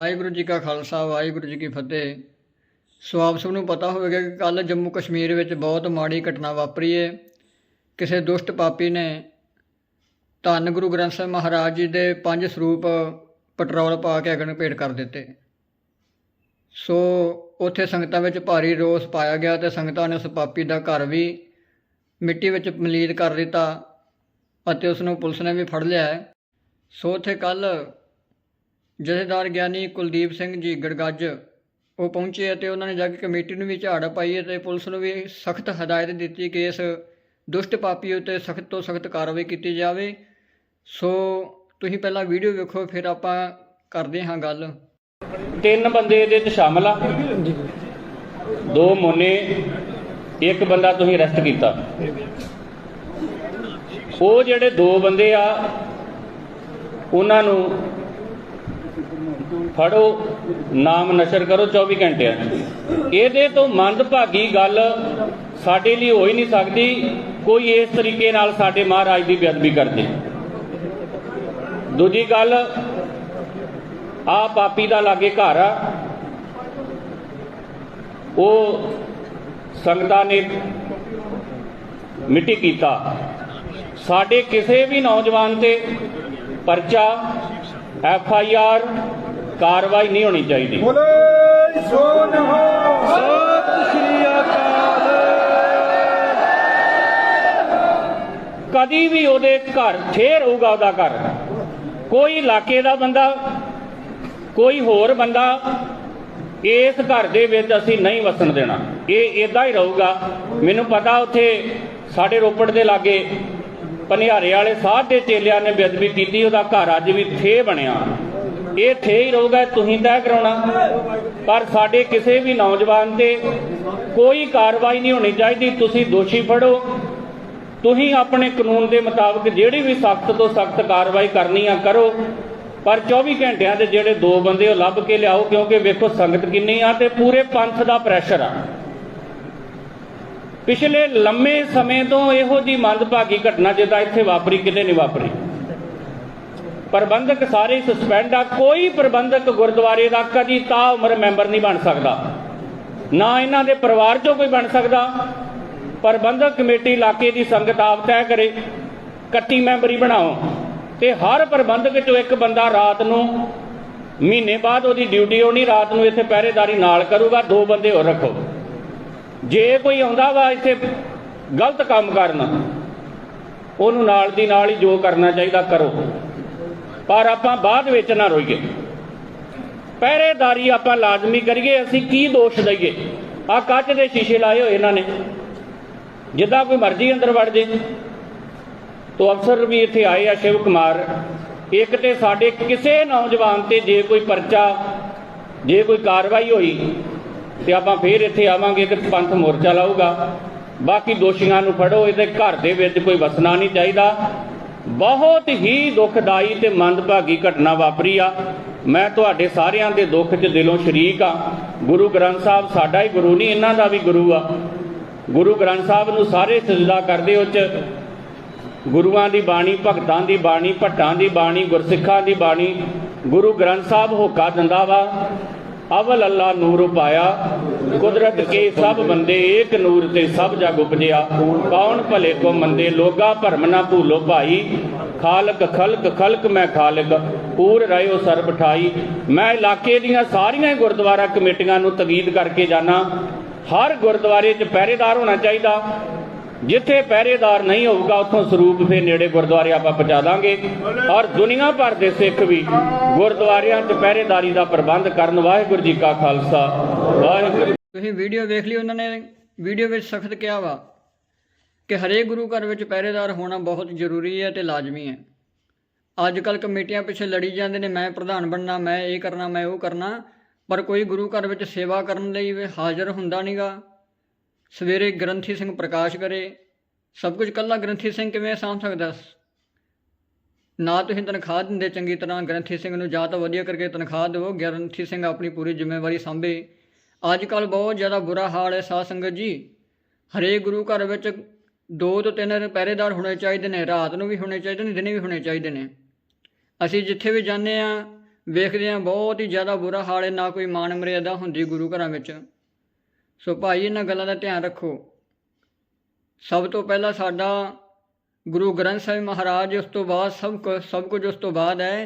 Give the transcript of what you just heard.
ਵਾਹਿਗੁਰੂ ਜੀ ਕਾ ਖਾਲਸਾ, ਵਾਹਿਗੁਰੂ ਜੀ ਕੀ ਫਤਿਹ। ਸੋ ਆਪ ਸਭ ਨੂੰ ਪਤਾ ਹੋਵੇਗਾ ਕਿ ਕੱਲ ਜੰਮੂ ਕਸ਼ਮੀਰ ਵਿੱਚ ਬਹੁਤ ਮਾੜੀ ਘਟਨਾ ਵਾਪਰੀ ਹੈ ਕਿਸੇ ਦੁਸ਼ਟ ਪਾਪੀ ਨੇ ਧੰਨ ਗੁਰੂ ਗ੍ਰੰਥ ਸਾਹਿਬ ਮਹਾਰਾਜ ਜੀ ਦੇ ਪੰਜ ਸਰੂਪ ਪੈਟਰੋਲ ਪਾ ਕੇ ਅਗਨ ਭੇਟ ਕਰ ਦਿੱਤੇ। ਸੋ ਉੱਥੇ ਸੰਗਤਾਂ ਵਿੱਚ ਭਾਰੀ ਰੋਸ ਪਾਇਆ ਗਿਆ ਤੇ ਸੰਗਤਾਂ ਨੇ ਉਸ ਪਾਪੀ ਦਾ ਘਰ ਵੀ ਮਿੱਟੀ ਵਿੱਚ ਮਲੀਦ ਕਰ ਦਿੱਤਾ ਅਤੇ ਉਸ ਨੂੰ ਪੁਲਿਸ ਨੇ ਵੀ ਫੜ ਲਿਆ। ਸੋ ਉੱਥੇ ਕੱਲ ਜਥੇਦਾਰ ਗਿਆਨੀ ਕੁਲਦੀਪ ਸਿੰਘ ਜੀ ਗੜਗੱਜ ਉਹ ਪਹੁੰਚੇ ਅਤੇ ਉਹਨਾਂ ਨੇ ਜਾ ਕੇ ਕਮੇਟੀ ਨੂੰ ਵੀ ਝਾੜ ਪਾਈ ਅਤੇ ਪੁਲਿਸ ਨੂੰ ਵੀ ਸਖਤ ਹਦਾਇਤ ਦਿੱਤੀ ਕਿ ਇਸ ਦੁਸ਼ਟ ਪਾਪੀ ਉੱਤੇ ਸਖਤ ਤੋਂ ਸਖਤ ਕਾਰਵਾਈ ਕੀਤੀ ਜਾਵੇ। ਸੋ ਤੁਸੀਂ ਪਹਿਲਾਂ ਵੀਡੀਓ ਵੇਖੋ ਫਿਰ ਆਪਾਂ ਕਰਦੇ ਹਾਂ ਗੱਲ। ਤਿੰਨ ਬੰਦੇ ਇਹਦੇ ਚ ਸ਼ਾਮਲ ਆ। ਦੋ ਮੋਨੇ ਇੱਕ ਬੰਦਾ ਤੁਸੀਂ ਅਰੈਸਟ ਕੀਤਾ। ਉਹ ਜਿਹੜੇ ਦੋ ਬੰਦੇ ਆ ਉਹਨਾਂ ਨੂੰ ਫੜੋ, ਨਾਮ ਨਸ਼ਰ ਕਰੋ 24 ਘੰਟਿਆਂ ਇਹਦੇ ਤੋਂ ਮੰਦਭਾਗੀ ਗੱਲ ਸਾਡੇ ਲਈ ਹੋ ਹੀ ਨਹੀਂ ਸਕਦੀ, ਕੋਈ ਇਸ ਤਰੀਕੇ ਨਾਲ ਸਾਡੇ ਮਹਾਰਾਜ ਦੀ ਬੇਅਦਬੀ ਕਰਦੇ। ਦੂਜੀ ਗੱਲ ਆ ਪਾਪੀ ਦਾ ਲਾਗੇ ਘਰ ਆ। ਉਹ ਸੰਗਤਾਂ ਨੇ ਮਿੱਟੀ ਕੀਤਾ। ਸਾਡੇ ਕਿਸੇ ਵੀ ਨੌਜਵਾਨ ਤੇ ਪਰਚਾ ਐਫ ਆਈ ਆਰ ਕਾਰਵਾਈ ਨਹੀਂ ਹੋਣੀ ਚਾਹੀਦੀ। ਬੋਲੇ ਸੋ ਨਿਹਾਲ ਸਤਿ ਸ਼੍ਰੀ ਅਕਾਲ ਕਦੀ ਵੀ ਉਹਦੇ ਘਰ ਫੇਰ ਹੋਊਗਾ ਉਹਦਾ ਘਰ। ਕੋਈ ਇਲਾਕੇ ਦਾ ਬੰਦਾ ਕੋਈ ਹੋਰ ਬੰਦਾ ਇਸ ਘਰ ਦੇ ਵਿੱਚ ਅਸੀਂ ਨਹੀਂ ਵਸਣ ਦੇਣਾ। ਇਹ ਇਦਾਂ ਹੀ ਰਹੂਗਾ। ਮੈਨੂੰ ਪਤਾ ਉੱਥੇ ਸਾਡੇ ਰੋਪੜ ਦੇ ਲਾਗੇ ਪਨਿਹਾਰੇ ਵਾਲੇ ਸਾਧ ਦੇ ਚੇਲਿਆਂ ਨੇ ਬੇਅਦਬੀ ਕੀਤੀ, ਉਹਦਾ ਘਰ ਅੱਜ ਵੀ ਥੇ ਬਣਿਆ। ਇਹ ਥੇ ਹੀ ਰਹੂਗਾ, ਤੁਸੀਂ ਤੈਅ ਕਰਾਉਣਾ। ਪਰ ਸਾਡੇ ਕਿਸੇ ਵੀ ਨੌਜਵਾਨ ਤੇ ਕੋਈ ਕਾਰਵਾਈ ਨਹੀਂ ਹੋਣੀ ਚਾਹੀਦੀ, ਤੁਸੀਂ ਦੋਸ਼ੀ ਫੜੋ। ਤੁਸੀਂ ਆਪਣੇ ਕਾਨੂੰਨ ਦੇ ਮੁਤਾਬਕ ਜਿਹੜੀ ਵੀ ਸਖਤ ਤੋਂ ਸਖਤ ਕਾਰਵਾਈ ਕਰਨੀ ਆ, ਕਰੋ। ਪਰ 24 ਘੰਟਿਆਂ ਦੇ ਜਿਹੜੇ ਦੋ ਬੰਦੇ ਉਹ ਲੱਭ ਕੇ ਲਿਆਓ, ਕਿਉਂਕਿ ਵੇਖੋ ਸੰਗਤ ਕਿੰਨੀ ਆ ਤੇ ਪੂਰੇ ਪੰਥ ਦਾ ਪ੍ਰੈਸ਼ਰ ਆ। ਪਿਛਲੇ ਲੰਮੇ ਸਮੇਂ ਤੋਂ ਇਹੋ ਜੀ ਮੰਦਭਾਗੀ ਘਟਨਾ ਜਿੱਦਾਂ ਇੱਥੇ ਵਾਪਰੀ, ਕਿਤੇ ਨਹੀਂ ਵਾਪਰੀ। ਪ੍ਰਬੰਧਕ ਸਾਰੇ ਸਸਪੈਂਡ ਆ, ਕੋਈ ਪ੍ਰਬੰਧਕ ਗੁਰਦੁਆਰੇ ਦਾ ਕਦੀ ਤਾਂ ਉਮਰ ਮੈਂਬਰ ਨਹੀਂ ਬਣ ਸਕਦਾ। ਨਾ ਇਹਨਾਂ ਦੇ ਪਰਿਵਾਰ ਚੋਂ ਕੋਈ ਬਣ ਸਕਦਾ। ਪ੍ਰਬੰਧਕ ਕਮੇਟੀ ਇਲਾਕੇ ਦੀ ਸੰਗਤ ਆਪ ਤੈਅ ਕਰੇ 31 ਮੈਂਬਰੀ ਬਣਾਓ। ਤੇ ਹਰ ਪ੍ਰਬੰਧਕ ਚੋਂ ਇੱਕ ਬੰਦਾ ਰਾਤ ਨੂੰ, ਮਹੀਨੇ ਬਾਅਦ ਉਹਦੀ ਡਿਊਟੀ ਹੋਣੀ, ਰਾਤ ਨੂੰ ਇੱਥੇ ਪਹਿਰੇਦਾਰੀ ਨਾਲ ਕਰੂਗਾ, ਦੋ ਬੰਦੇ ਹੋਰ ਰੱਖੋ। ਜੇ ਕੋਈ ਆਉਂਦਾ ਵਾ ਇੱਥੇ ਗਲਤ ਕੰਮ ਕਰਨ, ਉਹਨੂੰ ਨਾਲ ਦੀ ਨਾਲ ਹੀ ਜੋ ਕਰਨਾ ਚਾਹੀਦਾ ਕਰੋ। ਪਰ ਆਪਾਂ ਬਾਅਦ ਵਿੱਚ ਨਾ ਰੋਈਏ। ਪਹਿਰੇਦਾਰੀ ਆਪਾਂ ਲਾਜ਼ਮੀ ਕਰੀਏ, ਅਸੀਂ ਕੀ ਦੋਸ਼ ਦਈਏ? ਆ ਕੱਚ ਦੇ ਸ਼ੀਸ਼ੇ ਲਾਏ ਹੋਏ ਇਹਨਾਂ ਨੇ। ਜਿੱਦਾਂ ਕੋਈ ਮਰਜ਼ੀ ਅੰਦਰ ਵੜ ਜੇ। ਤੋ ਅਫਸਰ ਵੀ ਇੱਥੇ ਆਏ ਆ, ਸ਼ਿਵ ਕੁਮਾਰ। ਇੱਕ ਤੇ ਸਾਡੇ ਕਿਸੇ ਨੌਜਵਾਨ ਤੇ ਜੇ ਕੋਈ ਪਰਚਾ, ਜੇ ਕੋਈ ਕਾਰਵਾਈ ਹੋਈ ਤੇ ਆਪਾਂ ਫੇਰ ਇੱਥੇ ਆਵਾਂਗੇ ਤੇ ਪੰਥ ਮੋਰਚਾ ਲਾਊਗਾ। ਬਾਕੀ ਦੋਸ਼ੀਆਂ ਨੂੰ ਫੜੋ, ਇਹਦੇ ਘਰ ਦੇ ਵਿੱਚ ਕੋਈ ਵਸਣਾ ਨਹੀਂ ਚਾਹੀਦਾ। ਬਹੁਤ ਹੀ ਦੁਖਦਾਈ ਤੇ ਮੰਦਭਾਗੀ ਘਟਨਾ ਵਾਪਰੀ ਆ। ਮੈਂ ਤੁਹਾਡੇ ਸਾਰਿਆਂ ਦੇ ਦੁੱਖ 'ਚ ਦਿਲੋਂ ਸ਼ਰੀਕ ਆ। ਗੁਰੂ ਗ੍ਰੰਥ ਸਾਹਿਬ ਸਾਡਾ ਹੀ ਗੁਰੂ ਨਹੀਂ, ਇਹਨਾਂ ਦਾ ਵੀ ਗੁਰੂ ਆ। ਗੁਰੂ ਗ੍ਰੰਥ ਸਾਹਿਬ ਨੂੰ ਸਾਰੇ ਸਜਦਾ ਕਰਦੇ ਉਹ 'ਚ। ਗੁਰੂਆਂ ਦੀ ਬਾਣੀ, ਭਗਤਾਂ ਦੀ ਬਾਣੀ, ਭੱਟਾਂ ਦੀ ਬਾਣੀ, ਗੁਰਸਿੱਖਾਂ ਦੀ ਬਾਣੀ। ਗੁਰੂ ਗ੍ਰੰਥ ਸਾਹਿਬ ਹੋਕਾ ਦਿੰਦਾ ਵਾ। ਅਵਲ ਅੱਲਾ ਨੂਰ ਪਾਇਆ, ਕੁਦਰਤ ਕੇ ਸਭ ਬੰਦੇ ਏਕ ਨੂਰ ਤੇ ਸਭ ਜਗ ਉਪਜਿਆ। ਕੌਣ ਭਲੇ ਕੋ ਮੰਦੇ, ਲੋਗਾ ਭਰਮ ਨਾ ਭੂਲੋ ਭਾਈ। ਖਾਲਕ ਖਲਕ ਖਲਕ ਮੈਂ ਖਾਲਕ, ਪੂਰ ਰਹਿਓ ਸਰਬ ਠਾਈ। ਮੈਂ ਇਲਾਕੇ ਦੀਆਂ ਸਾਰੀਆਂ ਗੁਰਦੁਆਰਾ ਕਮੇਟੀਆਂ ਨੂੰ ਤਵੀਦ ਕਰਕੇ ਜਾਣਾ ਹਰ ਗੁਰਦੁਆਰੇ 'ਚ ਪਹਿਰੇਦਾਰ ਹੋਣਾ ਚਾਹੀਦਾ। ਜਿੱਥੇ ਪਹਿਰੇਦਾਰ ਨਹੀਂ ਹੋਊਗਾ, ਉੱਥੋਂ ਸਰੂਪ ਫੇ ਨੇੜੇ ਗੁਰਦੁਆਰੇ ਆਪਾਂ ਪਹੁੰਚਾ ਦਾਂਗੇ। ਔਰ ਦੁਨੀਆ ਭਰ ਦੇ ਸਿੱਖ ਵੀ ਗੁਰਦੁਆਰਿਆਂ 'ਚ ਪਹਿਰੇਦਾਰੀ ਦਾ ਪ੍ਰਬੰਧ ਕਰਨ। ਵਾਹਿਗੁਰੂ ਜੀ ਕਾ ਖਾਲਸਾ। ਵਾਹਿਗੁਰੂ ਤੁਸੀਂ ਵੀਡੀਓ ਵੇਖ ਲਈ, ਉਹਨਾਂ ਨੇ ਵੀਡੀਓ ਵਿੱਚ ਸਖਤ ਕਿਹਾ ਵਾ ਕਿ ਹਰੇਕ ਗੁਰੂ ਘਰ ਵਿੱਚ ਪਹਿਰੇਦਾਰ ਹੋਣਾ ਬਹੁਤ ਜ਼ਰੂਰੀ ਹੈ ਤੇ ਲਾਜ਼ਮੀ ਹੈ। ਅੱਜ ਕੱਲ ਕਮੇਟੀਆਂ ਪਿੱਛੇ ਲੜੀ ਜਾਂਦੇ ਨੇ, ਮੈਂ ਪ੍ਰਧਾਨ ਬਣਨਾ, ਮੈਂ ਇਹ ਕਰਨਾ, ਮੈਂ ਉਹ ਕਰਨਾ, ਪਰ ਕੋਈ ਗੁਰੂ ਘਰ ਵਿੱਚ ਸੇਵਾ ਕਰਨ ਲਈ ਵੀ ਹਾਜ਼ਰ ਹੁੰਦਾ ਨਹੀਂਗਾ ਸਵੇਰੇ ਗ੍ਰੰਥੀ ਸਿੰਘ ਪ੍ਰਕਾਸ਼ ਕਰੇ, ਸਭ ਕੁਝ ਕੱਲਾ ਗ੍ਰੰਥੀ ਸਿੰਘ ਕਿਵੇਂ ਸਾਂਭ ਸਕਦਾ ਨਾ ਤੁਸੀਂ ਤਨਖਾਹ ਦਿੰਦੇ ਚੰਗੀ ਤਰ੍ਹਾਂ, ਗ੍ਰੰਥੀ ਸਿੰਘ ਨੂੰ ਜਾਂ ਤਾਂ ਵਧੀਆ ਕਰਕੇ ਤਨਖਾਹ ਦਿਓ, ਗ੍ਰੰਥੀ ਸਿੰਘ ਆਪਣੀ ਪੂਰੀ ਜ਼ਿੰਮੇਵਾਰੀ ਸੰਭੇ। ਅੱਜ ਕੱਲ ਬਹੁਤ ਜ਼ਿਆਦਾ ਬੁਰਾ ਹਾਲ ਹੈ ਸਾਧ ਸੰਗਤ ਜੀ। ਹਰੇਕ ਗੁਰੂ ਘਰ ਵਿੱਚ ਦੋ ਤੋਂ ਤਿੰਨ ਪਹਿਰੇਦਾਰ ਹੋਣੇ ਚਾਹੀਦੇ ਨੇ, ਰਾਤ ਨੂੰ ਵੀ ਹੋਣੇ ਚਾਹੀਦੇ ਨੇ, ਦਿਨੇ ਵੀ ਹੋਣੇ ਚਾਹੀਦੇ ਨੇ। ਅਸੀਂ ਜਿੱਥੇ ਵੀ ਜਾਂਦੇ ਆ ਵੇਖਦੇ ਹਾਂ, ਬਹੁਤ ਹੀ ਜ਼ਿਆਦਾ ਬੁਰਾ ਹਾਲ ਹੈ, ਨਾ ਕੋਈ ਮਾਨ ਮਰਿਆਦਾ ਹੁੰਦੀ ਗੁਰੂ ਘਰਾਂ ਵਿੱਚ। ਸੋ ਭਾਈ, ਇਹਨਾਂ ਗੱਲਾਂ ਦਾ ਧਿਆਨ ਰੱਖੋ। ਸਭ ਤੋਂ ਪਹਿਲਾਂ ਸਾਡਾ ਗੁਰੂ ਗ੍ਰੰਥ ਸਾਹਿਬ ਮਹਾਰਾਜ, ਉਸ ਤੋਂ ਬਾਅਦ ਸਭ ਕੁ ਸਭ ਕੁਝ ਉਸ ਤੋਂ ਬਾਅਦ ਹੈ।